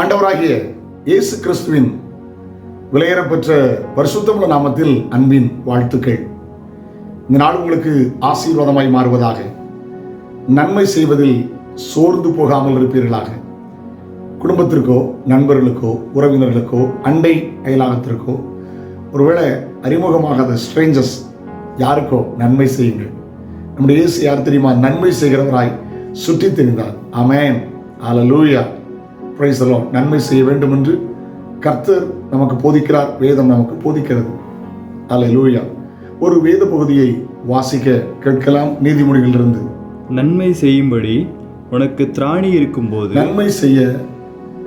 ஆண்டவராகிய இயேசு கிறிஸ்துவின் விலையேறப்பெற்ற பரிசுத்தமுள்ள நாமத்தில் அன்பின் வாழ்த்துக்கள். இந்த நாள் உங்களுக்கு ஆசீர்வாதமாய் மாறுவதாக. நன்மை செய்வதில் சோர்ந்து போகாமல் இருப்பீர்களாக. குடும்பத்திற்கோ நண்பர்களுக்கோ உறவினர்களுக்கோ அண்டை அயலாகத்திற்கோ ஒருவேளை அறிமுகமாகாத ஸ்ட்ரேஞ்சர்ஸ் யாருக்கோ நன்மை செய்யுங்கள். நம்முடைய இயேசு யார் தெரியுமா? நன்மை செய்கிறவராய் சுற்றி தெரிந்தார். அமேன் அல்லேலூயா பிரைஸ் அலோன் நன்மை செய்ய வேண்டும் என்று கர்த்தர் நமக்கு போதிக்கிறார். வேதம் நமக்கு போதிக்கிறது. அல்லேலூயா ஒரு வேத பகுதியை வாசிக்க கேட்கலாம். நீதிமொழிகளிலிருந்து. நன்மை செய்யும்படி உனக்கு திராணி இருக்கும்போது நன்மை செய்ய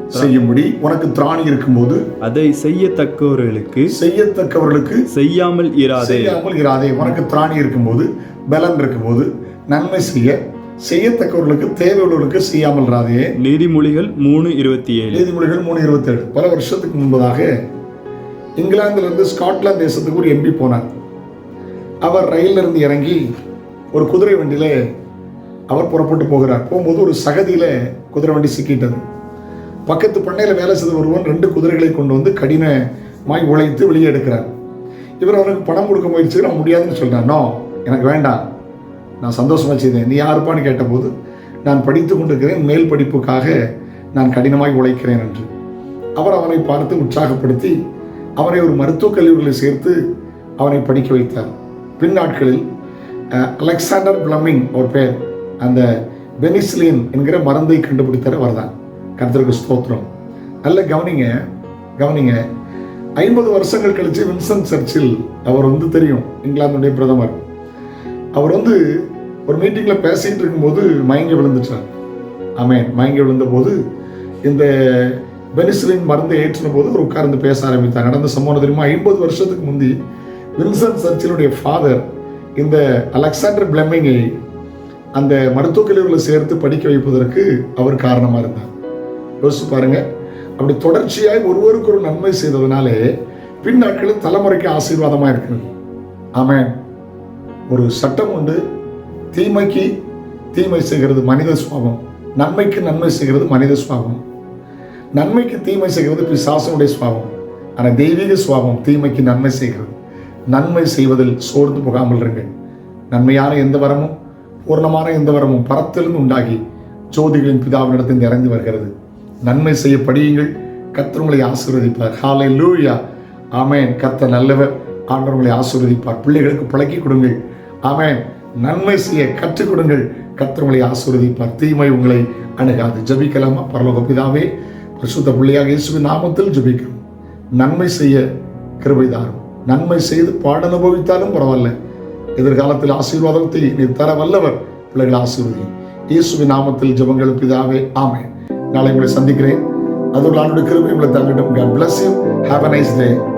செய்யும்படி உனக்கு திராணி இருக்கும்போது அதை செய்யத்தக்கவர்களுக்கு செய்யத்தக்கவர்களுக்கு செய்யாமல் இராதே. செய்யாமல் இராதே. உனக்கு திராணி இருக்கும்போது பலன் இருக்கும்போது நன்மை செய்ய செய்யத்தக்கவர்களுக்கு தேவையுள்ளவர்களுக்கு செய்யாமல் இராதே. நீதிமொழிகள் மூணு இருபத்தி ஏழு. நீதிமொழிகள் மூணு இருபத்தேழு பல வருஷத்துக்கு முன்பதாக இங்கிலாந்திலிருந்து ஸ்காட்லாந்து தேசத்துக்கு ஒரு எம்பி போனார். அவர் ரயில்ல இருந்து இறங்கி ஒரு குதிரை வண்டியில அவர் புறப்பட்டு போகிறார். போகும்போது ஒரு சகதியில குதிரை வண்டி சிக்கிட்டது. பக்கத்து பண்ணையில் வேலை செய்த ஒருவன் ரெண்டு குதிரைகளை கொண்டு வந்து கடினமாய் உழைத்து வெளியே எடுக்கிறார். இவர் அவனுக்கு பணம் கொடுக்க முயற்சி நான் முடியாதுன்னு சொல்றார். நோ எனக்கு வேண்டாம். நான் சந்தோஷமா செய்தேன். நீ யாருப்பான்னு கேட்டபோது நான் படித்து கொண்டிருக்கிறேன். மேல் படிப்புக்காக நான் கடினமாய் உழைக்கிறேன் என்று. அவர் அவனை பார்த்து உற்சாகப்படுத்தி அவனை ஒரு மருத்துவக் கல்லூரியில் சேர்த்து அவனை படிக்க வைத்தார். பின் நாட்களில் அலெக்சாண்டர் பிளமிங் ஒரு பேர் அந்த பெனிசிலின் என்கிற மருந்தை கண்டுபிடித்தவர் அவர்தான். கர்த்தருக்கு ஸ்தோத்திரம். நல்ல கவனிங்க கவனிங்க. ஐம்பது வருஷங்கள் கழிச்சு வின்சன் சர்ச்சில் அவர் வந்து தெரியும் இங்கிலாந்துடைய பிரதமர். அவர் வந்து ஒரு மீட்டிங்கில் பேசிகிட்டு இருக்கும்போது மயங்கி விழுந்துட்டார். ஆமேன். மயங்கி விழுந்தபோது இந்த பெனிசிலின் மருந்தை ஏற்றின போது அவர் உட்கார்ந்து பேச ஆரம்பித்தார். நடந்த சம்பவம் தெரியுமா? ஐம்பது வருஷத்துக்கு முந்தி வின்சன் சர்ச்சிலுடைய ஃபாதர் இந்த அலெக்சாண்டர் பிளமிங்கை அந்த மருத்துவக் கல்லூரியில் சேர்த்து படிக்க வைப்பதற்கு அவர் காரணமாக இருந்தார். யோசிச்சு பாருங்க. அப்படி தொடர்ச்சியாய் ஒருவருக்கு ஒரு நன்மை செய்ததுனாலே பின் நாட்களில் தலைமுறைக்கு ஆசீர்வாதமாக இருக்கிறது. ஆமேன். ஒரு சட்டம் உண்டு. தீமைக்கு தீமை செய்கிறது மனித சுவாபம் நன்மைக்கு நன்மை செய்கிறது மனித சுவாபம் நன்மைக்கு தீமை செய்கிறது பிசாசனுடைய சுவாபம் ஆனால் தெய்வீக சுவாபம் தீமைக்கு நன்மை செய்கிறது. நன்மை செய்வதில் சோர்ந்து போகாமல் இருங்கள் நன்மையான எந்த வரமும் பூர்ணமான எந்த வரமும் பரத்திலிருந்து உண்டாகி ஜோதிகளின் பிதாவினிடத்தில் நிறைந்து வருகிறது. நன்மை செய்ய படியுங்கள். கர்த்தர் உங்களை ஆசீர்வதிப்பார். ஹாலை லூயா ஆமேன் கத்த நல்லவர் ஆண்டவர்களை ஆசீர்வதிப்பார். பிள்ளைகளுக்கு பழக்கி கொடுங்கள். ஆமேன். நன்மை செய்ய கற்றுக் கொடுங்கள். கர்த்தர் உங்களை ஆசீர்வதிப்பார். தீமை உங்களை அணுகாது. ஜபிக்கலாமா. பரலோக பிதாவே பரிசுத்த பிள்ளையாக இயேசுவின் நாமத்தில் ஜபிக்கிறோம். நன்மை செய்ய கிருபை தாரும். நன்மை செய்து பாட அனுபவித்தாலும் பரவாயில்ல. எதிர்காலத்தில் ஆசீர்வாதத்தை நீ தர வல்லவர். பிள்ளைகள் ஆசீர்வதி இயேசுவின் நாமத்தில் ஜபங்கள் பிதாவே ஆமே நாளை உங்களை சந்திக்கிறேன். அதோடு ஆண்டுடைய கிருபை உங்களை தங்கிட்டும் God bless you. டே.